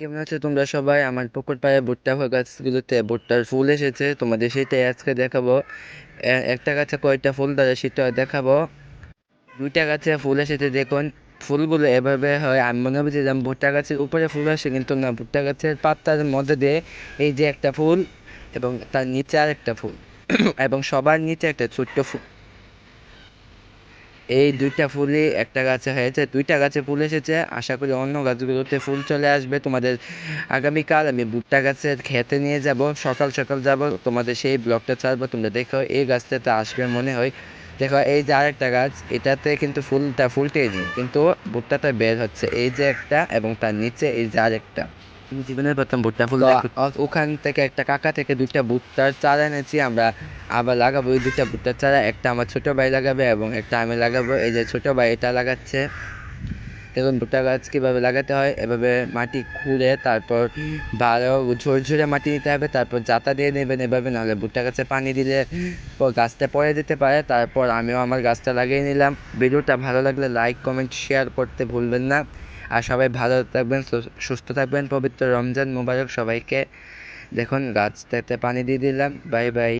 কেমন আছো তোমরা সবাই? আমার পুকুর পাড়ে ভুট্টা গাছগুলোতে ভুট্টার ফুল এসেছে। তোমাদের সেটাই আজকে দেখাবো। একটা গাছে কয়টা ফুল ধরে সেটা দেখাবো। দুইটা গাছে ফুল এসেছে, দেখুন। ফুলগুলো এভাবে হয়, আমি মনে বুঝেছিলাম ভুট্টা গাছের উপরে ফুল আসে, কিন্তু না, ভুট্টা গাছের পাতার মধ্যে দিয়ে এই যে একটা ফুল এবং তার নিচে আর একটা ফুল। এবং সবার নিচে একটা ছোট্ট ফুল এই দুইটা ফুলই একটা গাছে হয়েছে, দুইটা গাছে ফুল এসেছে। আশা করি অন্য গাছগুলোতে ফুল চলে আসবে। তোমাদের আগামীকাল আমি ভুট্টা গাছের খেতে নিয়ে যাব। সকাল সকাল যাব। তোমাদের সেই ব্লগটা ছাড়বো। তোমরা দেখো, এই গাছটাতে আসবে মনে হয়। দেখো, এই যে আরেকটা গাছ, এটাতে কিন্তু ফুলটা ফুলটেই কিন্তু ভুট্টাটা বের হচ্ছে। এই যে একটা এবং তার নিচে এই যে আরেকটা। আমি জীবনের প্রথম ভুট্টা ফুল। ওখান থেকে একটা কাকা থেকে দুইটা ভুট্টার চারা এনেছি আমরা আবার লাগাবো। ওই দুইটা ভুট্টার চারা একটা আমার ছোট ভাই লাগাবে এবং একটা আমি লাগাবো। এই যে ছোট ভাই এটা লাগাচ্ছে। দেখুন ভুট্টা গাছ কীভাবে লাগাতে হয়। এভাবে মাটি খুঁড়ে তারপর ভালো ঝুরে ঝুরে মাটি দিতে হবে তারপর জাতা দিয়ে নেবেন এভাবে নাহলে ভুট্টা গাছে পানি দিলে গাছটা পড়ে যেতে পারে। তারপর আমিও আমার গাছটা লাগিয়ে নিলাম। ভিডিওটা ভালো লাগলে লাইক কমেন্ট শেয়ার করতে ভুলবেন না। আর সবাই ভালো থাকবেন সুস্থ থাকবেন, পবিত্র রমজান মোবারক সবাইকে। দেখুন গাছটাতে পানি দিয়ে দিলাম। Bye bye.